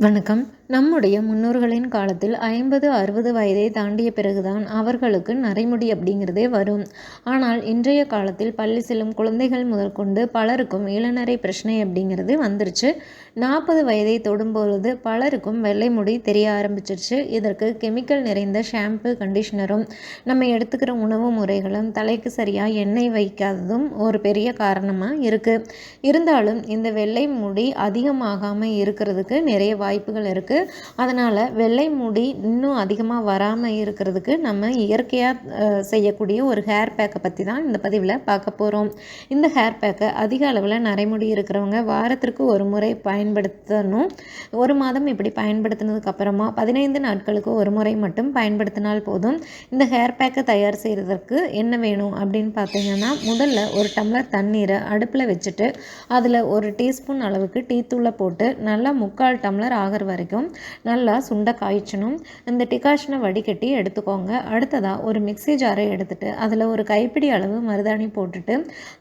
வணக்கம். நம்முடைய முன்னோர்களின் காலத்தில் ஐம்பது அறுபது வயதை தாண்டிய பிறகுதான் அவர்களுக்கு நரைமுடி அப்படிங்கிறதே வரும். ஆனால் இன்றைய காலத்தில் பள்ளி செல்லும் குழந்தைகள் முதற்கொண்டு பலருக்கும் இளநரை பிரச்சனை அப்படிங்கிறது வந்துருச்சு. நாற்பது வயதை தொடும்பொழுது பலருக்கும் வெள்ளை முடி தெரிய ஆரம்பிச்சிருச்சு. இதற்கு கெமிக்கல் நிறைந்த ஷாம்பு கண்டிஷனரும் நம்ம எடுத்துக்கிற உணவு முறைகளும் தலைக்கு சரியாக எண்ணெய் வைக்காததும் ஒரு பெரிய காரணமாக இருக்குது இருந்தாலும் இந்த வெள்ளை முடி அதிகமாகாமல் இருக்கிறதுக்கு நிறைய வாய்ப்புகள் இருக்குது அதனால் வெள்ளை முடி இன்னும் அதிகமாக வராமல் இருக்கிறதுக்கு நம்ம இயற்கையாக செய்யக்கூடிய ஒரு ஹேர் பேக்கை பற்றி தான் இந்த பதிவில் பார்க்க போகிறோம் இந்த ஹேர் பேக்கை அதிக அளவில் நரைமுடி இருக்கிறவங்க வாரத்திற்கு ஒரு முறை பயன்படுத்தணும். ஒரு மாதம் இப்படி பயன்படுத்தினதுக்கு அப்புறமா பதினைந்து நாட்களுக்கு ஒரு முறை மட்டும் பயன்படுத்தினால் போதும். இந்த ஹேர் பேக்கை தயார் செய்கிறதுக்கு என்ன வேணும் அப்படின்னு பார்த்தீங்கன்னா முதல்ல ஒரு டம்ளர் தண்ணீரை அடுப்பில் வச்சுட்டு அதில் ஒரு டீஸ்பூன் அளவுக்கு டீ தூளை போட்டு நல்லா முக்கால் டம்ளர் ஆகிற வரைக்கும் நல்லா சுண்ட காய்ச்சணும். இந்த டிகாஷனை வடிகட்டி எடுத்துக்கோங்க. அடுத்ததாக ஒரு மிக்சி ஜாரை எடுத்துகிட்டு அதில் ஒரு கைப்பிடி அளவு மருதாணி போட்டுட்டு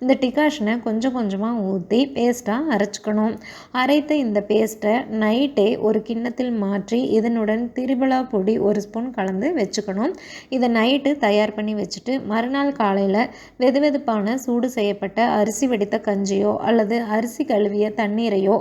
இந்த டிகாஷனை கொஞ்சம் கொஞ்சமாக ஊற்றி பேஸ்ட்டாக அரைச்சிக்கணும். அரைத்த இந்த பேஸ்ட்டை நைட்டே ஒரு கிண்ணத்தில் மாற்றி இதனுடன் திரிபலா பொடி ஒரு ஸ்பூன் கலந்து வச்சுக்கணும். இதை நைட்டு தயார் பண்ணி வச்சுட்டு மறுநாள் காலையில் வெது வெதுப்பான சூடு செய்யப்பட்ட அரிசி வெடித்த கஞ்சியோ அல்லது அரிசி கழுவிய தண்ணீரையோ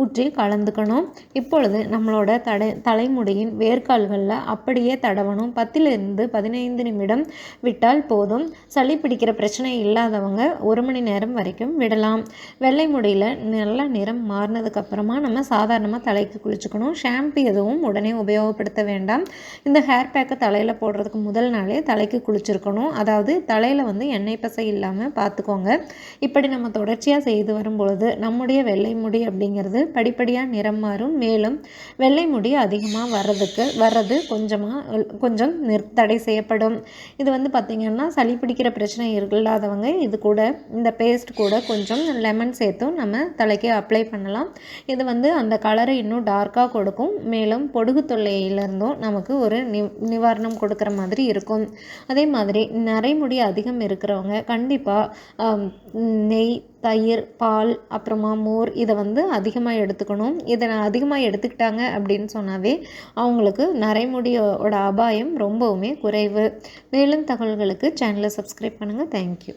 ஊற்றி கலந்துக்கணும். இப்பொழுது நம்மளோட தடை தலைமுடியின் வேர்க்கால்களில் அப்படியே தடவணும். பத்திலிருந்து பதினைந்து நிமிடம் விட்டால் போதும். சளி பிடிக்கிற பிரச்சனை இல்லாதவங்க ஒரு மணி நேரம் வரைக்கும் விடலாம். வெள்ளை முடியில் நல்ல நிறம் மாறினதுக்கப்புறமா நம்ம சாதாரணமாக தலைக்கு குளிச்சுக்கணும். ஷாம்பு எதுவும் உடனே உபயோகப்படுத்த வேண்டாம். இந்த ஹேர் பேக்கை தலையில் போடுறதுக்கு முதல் நாளே தலைக்கு குளிச்சிருக்கணும். அதாவது தலையில் வந்து எண்ணெய் பசை இல்லாமல் பார்த்துக்கோங்க இப்படி நம்ம தொடர்ச்சியாக செய்து வரும்பொழுது நம்முடைய வெள்ளை முடி அப்படிங்கிறது படிப்படியாக நிறம் மாறும். மேலும் வெள்ளை வெள்ளை முடி அதிகமாக வர்றதுக்கு வர்றது கொஞ்சமாக கொஞ்சம் நிறுத்தடை செய்யப்படும். இது வந்து பார்த்திங்கன்னா சளி பிடிக்கிற பிரச்சனை இல்லாதவங்க இது கூட இந்த பேஸ்ட் கூட கொஞ்சம் லெமன் சேர்த்தும் நம்ம தலைக்கு அப்ளை பண்ணலாம். இது வந்து அந்த கலரை இன்னும் டார்க்காக கொடுக்கும். மேலும் பொடுகு தொல்லையிலிருந்தும் நமக்கு ஒரு நி நிவாரணம் கொடுக்குற மாதிரி இருக்கும். அதே மாதிரி நரைமுடி அதிகம் இருக்கிறவங்க கண்டிப்பாக நெய் தயிர் பால் அப்புறமா மோர் இதை வந்து அதிகமாக எடுத்துக்கணும். இதை அதிகமாக எடுத்துக்கிட்டாங்க அப்படின்னு சொன்னாவே அவங்களுக்கு நரைமுடியோட அபாயம் ரொம்பவுமே குறைவு. மேலும் தகவல்களுக்கு சேனலை சப்ஸ்கிரைப் பண்ணுங்கள் தேங்க்யூ